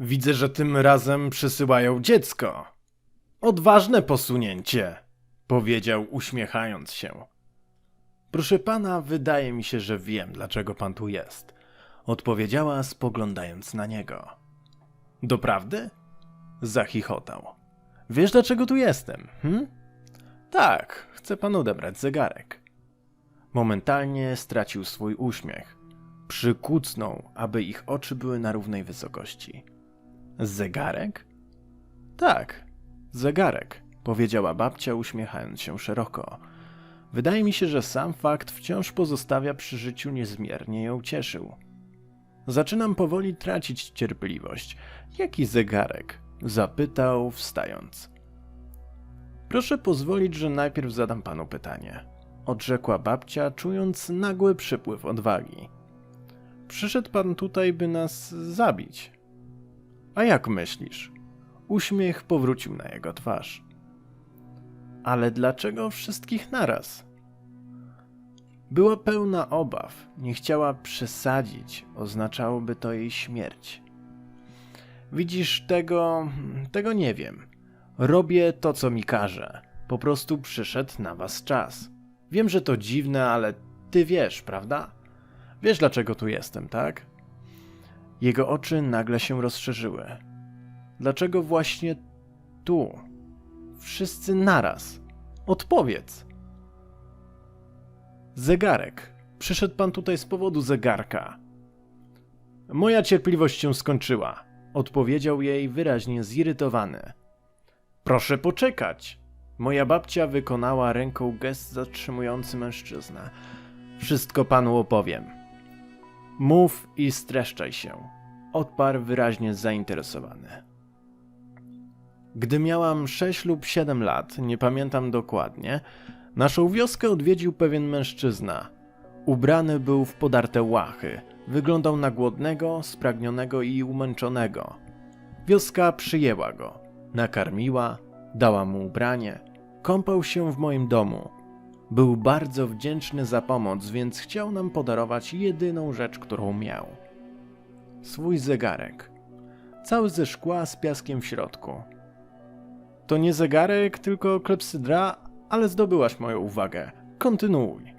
Widzę, że tym razem przysyłają dziecko. Odważne posunięcie, powiedział uśmiechając się. Proszę pana, wydaje mi się, że wiem, dlaczego pan tu jest, odpowiedziała spoglądając na niego. Doprawdy? Zachichotał. Wiesz, dlaczego tu jestem, hm? Tak, chcę pan odebrać zegarek. Momentalnie stracił swój uśmiech. Przykucnął, aby ich oczy były na równej wysokości. Zegarek? Tak, zegarek, powiedziała babcia, uśmiechając się szeroko. Wydaje mi się, że sam fakt wciąż pozostawia przy życiu niezmiernie ją cieszył. Zaczynam powoli tracić cierpliwość. Jaki zegarek? Zapytał, wstając. Proszę pozwolić, że najpierw zadam panu pytanie. Odrzekła babcia, czując nagły przypływ odwagi. Przyszedł pan tutaj, by nas zabić. A jak myślisz? Uśmiech powrócił na jego twarz. Ale dlaczego wszystkich naraz? Była pełna obaw, nie chciała przesadzić, oznaczałoby to jej śmierć. Widzisz, tego. tego nie wiem. Robię to, co mi każe. Po prostu przyszedł na was czas. Wiem, że to dziwne, ale ty wiesz, prawda? Wiesz, dlaczego tu jestem, tak? Jego oczy nagle się rozszerzyły. Dlaczego właśnie tu? Wszyscy naraz. Odpowiedz. Zegarek. Przyszedł pan tutaj z powodu zegarka. Moja cierpliwość się skończyła, odpowiedział jej wyraźnie zirytowany. Proszę poczekać. Moja babcia wykonała ręką gest zatrzymujący mężczyznę. Wszystko panu opowiem. Mów i streszczaj się, odparł wyraźnie zainteresowany. Gdy miałam 6 lub 7 lat, nie pamiętam dokładnie, naszą wioskę odwiedził pewien mężczyzna. Ubrany był w podarte łachy, wyglądał na głodnego, spragnionego i umęczonego. Wioska przyjęła go, nakarmiła, dała mu ubranie, kąpał się w moim domu. Był bardzo wdzięczny za pomoc, więc chciał nam podarować jedyną rzecz, którą miał. Swój zegarek. Cały ze szkła z piaskiem w środku. To nie zegarek, tylko klepsydra, ale zdobyłaś moją uwagę. Kontynuuj.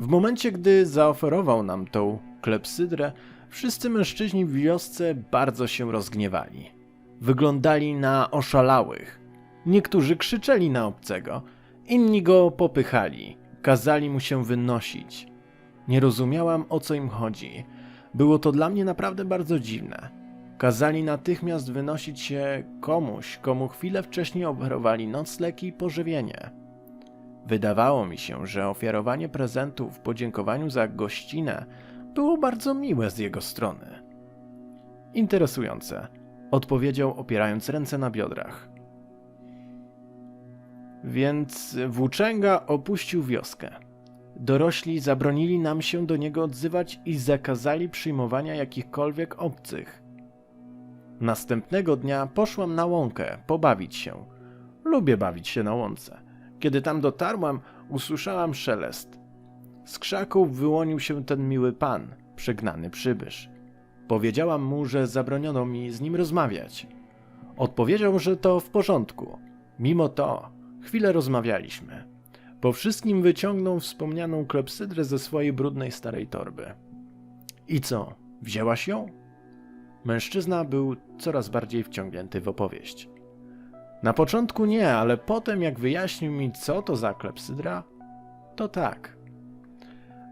W momencie, gdy zaoferował nam tą klepsydrę, wszyscy mężczyźni w wiosce bardzo się rozgniewali. Wyglądali na oszalałych. Niektórzy krzyczeli na obcego, inni go popychali, kazali mu się wynosić. Nie rozumiałam o co im chodzi. Było to dla mnie naprawdę bardzo dziwne. Kazali natychmiast wynosić się komuś, komu chwilę wcześniej oferowali nocleg i pożywienie. Wydawało mi się, że ofiarowanie prezentu w podziękowaniu za gościnę było bardzo miłe z jego strony. Interesujące, odpowiedział opierając ręce na biodrach. Więc włóczęga opuścił wioskę. Dorośli zabronili nam się do niego odzywać i zakazali przyjmowania jakichkolwiek obcych. Następnego dnia poszłam na łąkę pobawić się. Lubię bawić się na łące. Kiedy tam dotarłam, usłyszałam szelest. Z krzaków wyłonił się ten miły pan, przegnany przybysz. Powiedziałam mu, że zabroniono mi z nim rozmawiać. Odpowiedział, że to w porządku. Mimo to, chwilę rozmawialiśmy. Po wszystkim wyciągnął wspomnianą klepsydrę ze swojej brudnej starej torby. I co, wzięłaś ją? Mężczyzna był coraz bardziej wciągnięty w opowieść. Na początku nie, ale potem jak wyjaśnił mi, co to za klepsydra, to tak.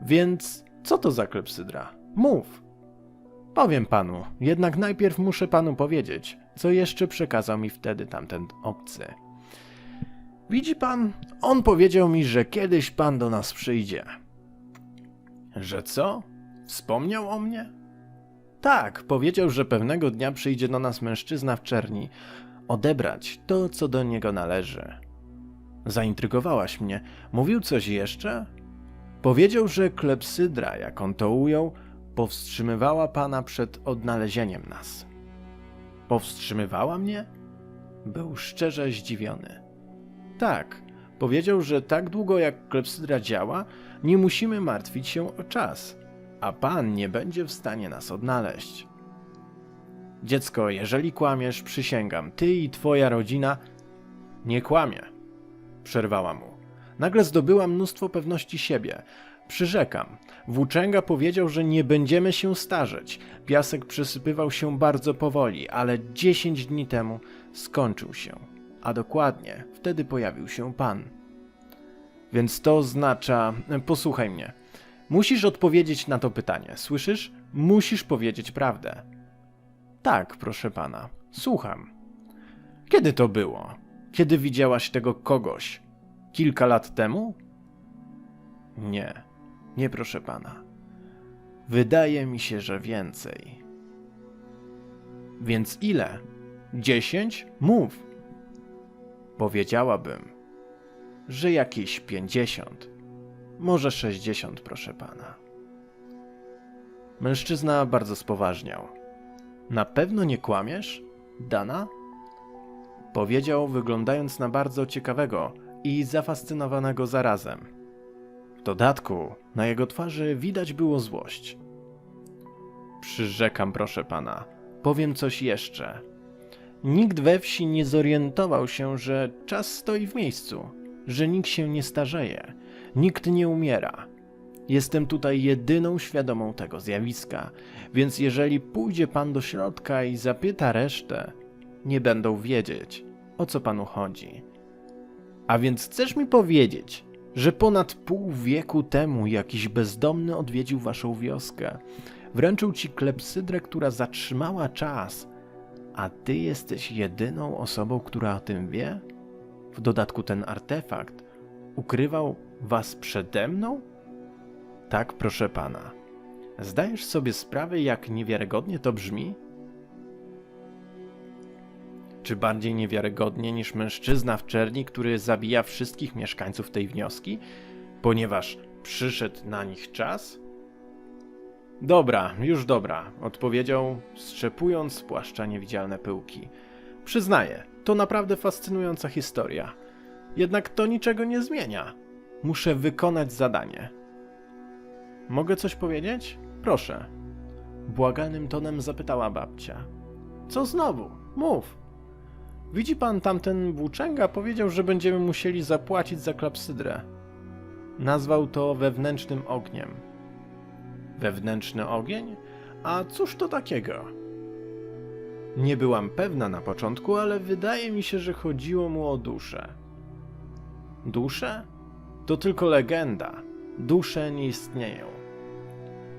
Więc co to za klepsydra? Mów. Powiem panu, jednak najpierw muszę panu powiedzieć, co jeszcze przekazał mi wtedy tamten obcy. Widzi pan, on powiedział mi, że kiedyś pan do nas przyjdzie. Że co? Wspomniał o mnie? Tak, powiedział, że pewnego dnia przyjdzie do nas mężczyzna w czerni, odebrać to, co do niego należy. Zaintrygowałaś mnie. Mówił coś jeszcze? Powiedział, że klepsydra, jak on to ujął, powstrzymywała pana przed odnalezieniem nas. Powstrzymywała mnie? Był szczerze zdziwiony. Tak, powiedział, że tak długo jak klepsydra działa, nie musimy martwić się o czas, a pan nie będzie w stanie nas odnaleźć. Dziecko, jeżeli kłamiesz, przysięgam, ty i twoja rodzina. Nie kłamie, przerwała mu. Nagle zdobyła mnóstwo pewności siebie. Przyrzekam. Włóczęga powiedział, że nie będziemy się starzeć. Piasek przesypywał się bardzo powoli, ale 10 dni temu skończył się. A dokładnie, wtedy pojawił się pan. Więc to oznacza. Posłuchaj mnie. Musisz odpowiedzieć na to pytanie, słyszysz? Musisz powiedzieć prawdę. Tak, proszę pana, słucham. Kiedy to było? Kiedy widziałaś tego kogoś? Kilka lat temu? Nie, nie proszę pana. Wydaje mi się, że więcej. Więc ile? Dziesięć? Mów. Powiedziałabym, że jakieś pięćdziesiąt. Może sześćdziesiąt, proszę pana. Mężczyzna bardzo spoważniał. Na pewno nie kłamiesz, Dana? Powiedział, wyglądając na bardzo ciekawego i zafascynowanego zarazem. W dodatku na jego twarzy widać było złość. Przyrzekam, proszę pana, powiem coś jeszcze. Nikt we wsi nie zorientował się, że czas stoi w miejscu, że nikt się nie starzeje, nikt nie umiera. Jestem tutaj jedyną świadomą tego zjawiska, więc jeżeli pójdzie pan do środka i zapyta resztę, nie będą wiedzieć, o co panu chodzi. A więc chcesz mi powiedzieć, że ponad pół wieku temu jakiś bezdomny odwiedził waszą wioskę, wręczył ci klepsydrę, która zatrzymała czas, a ty jesteś jedyną osobą, która o tym wie? W dodatku ten artefakt ukrywał was przede mną? Tak, proszę pana. Zdajesz sobie sprawę, jak niewiarygodnie to brzmi? Czy bardziej niewiarygodnie niż mężczyzna w czerni, który zabija wszystkich mieszkańców tej wioski, ponieważ przyszedł na nich czas? Dobra, już dobra, odpowiedział, strzepując z płaszcza niewidzialne pyłki. Przyznaję, to naprawdę fascynująca historia. Jednak to niczego nie zmienia. Muszę wykonać zadanie. Mogę coś powiedzieć? Proszę. Błagalnym tonem zapytała babcia. Co znowu? Mów. Widzi pan tamten włóczęga? Powiedział, że będziemy musieli zapłacić za klapsydrę. Nazwał to wewnętrznym ogniem. Wewnętrzny ogień? A cóż to takiego? Nie byłam pewna na początku, ale wydaje mi się, że chodziło mu o duszę. Dusze? To tylko legenda. Dusze nie istnieją.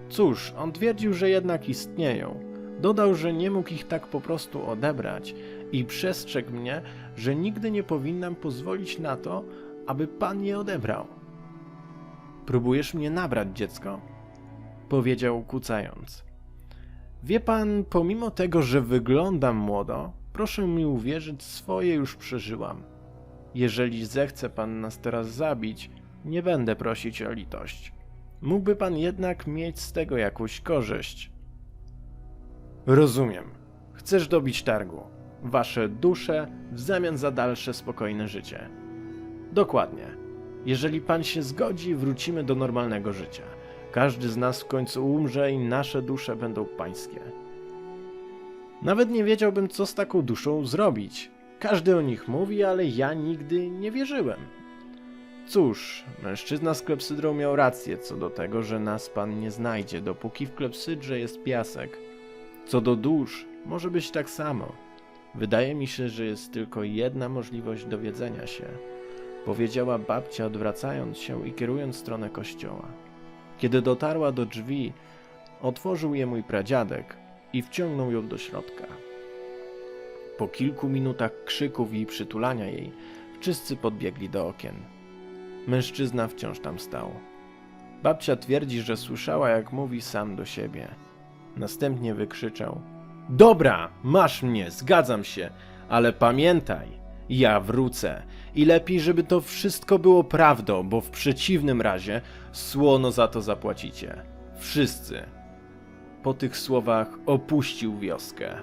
Cóż, on twierdził, że jednak istnieją. Dodał, że nie mógł ich tak po prostu odebrać i przestrzegł mnie, że nigdy nie powinnam pozwolić na to, aby pan je odebrał. Próbujesz mnie nabrać, dziecko? Powiedział kucając. Wie pan, pomimo tego, że wyglądam młodo, proszę mi uwierzyć, swoje już przeżyłam. Jeżeli zechce pan nas teraz zabić, nie będę prosić o litość. Mógłby pan jednak mieć z tego jakąś korzyść. Rozumiem. Chcesz dobić targu. Wasze dusze w zamian za dalsze spokojne życie. Dokładnie. Jeżeli pan się zgodzi, wrócimy do normalnego życia. Każdy z nas w końcu umrze i nasze dusze będą pańskie. Nawet nie wiedziałbym, co z taką duszą zrobić. Każdy o nich mówi, ale ja nigdy nie wierzyłem. Cóż, mężczyzna z klepsydrą miał rację co do tego, że nas pan nie znajdzie, dopóki w klepsydrze jest piasek. Co do dusz, może być tak samo. Wydaje mi się, że jest tylko jedna możliwość dowiedzenia się, powiedziała babcia, odwracając się i kierując stronę kościoła. Kiedy dotarła do drzwi, otworzył je mój pradziadek i wciągnął ją do środka. Po kilku minutach krzyków i przytulania jej, wszyscy podbiegli do okien. Mężczyzna wciąż tam stał. Babcia twierdzi, że słyszała, jak mówi sam do siebie. Następnie wykrzyczał: Dobra, masz mnie, zgadzam się, ale pamiętaj, ja wrócę. I lepiej, żeby to wszystko było prawdą, bo w przeciwnym razie słono za to zapłacicie. Wszyscy. Po tych słowach opuścił wioskę.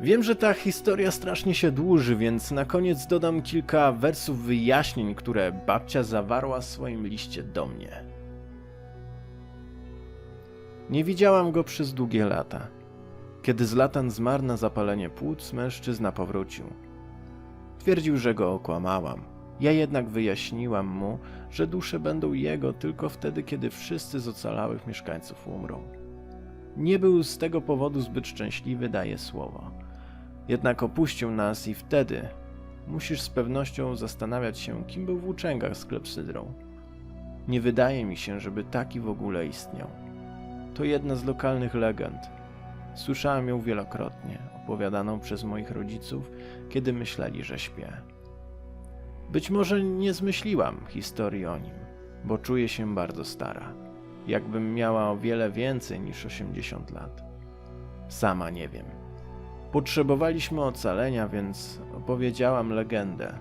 Wiem, że ta historia strasznie się dłuży, więc na koniec dodam kilka wersów wyjaśnień, które babcia zawarła w swoim liście do mnie. Nie widziałam go przez długie lata. Kiedy Zlatan zmarł na zapalenie płuc, mężczyzna powrócił. Twierdził, że go okłamałam. Ja jednak wyjaśniłam mu, że dusze będą jego tylko wtedy, kiedy wszyscy z ocalałych mieszkańców umrą. Nie był z tego powodu zbyt szczęśliwy, daje słowo. Jednak opuścił nas i wtedy musisz z pewnością zastanawiać się, kim był włóczęgach z klepsydrą. Nie wydaje mi się, żeby taki w ogóle istniał. To jedna z lokalnych legend. Słyszałem ją wielokrotnie, opowiadaną przez moich rodziców, kiedy myśleli, że śpię. Być może nie zmyśliłam historii o nim, bo czuję się bardzo stara, jakbym miała o wiele więcej niż 80 lat. Sama nie wiem. Potrzebowaliśmy ocalenia, więc opowiedziałam legendę.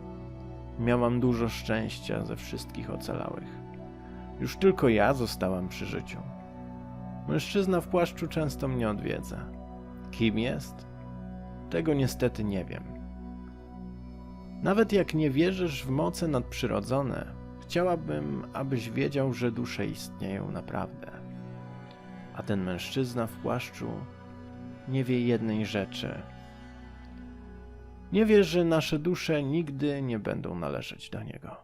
Miałam dużo szczęścia ze wszystkich ocalałych. Już tylko ja zostałam przy życiu. Mężczyzna w płaszczu często mnie odwiedza. Kim jest? Tego niestety nie wiem. Nawet jak nie wierzysz w moce nadprzyrodzone, chciałabym, abyś wiedział, że dusze istnieją naprawdę. A ten mężczyzna w płaszczu nie wie jednej rzeczy. Nie wie, że nasze dusze nigdy nie będą należeć do niego.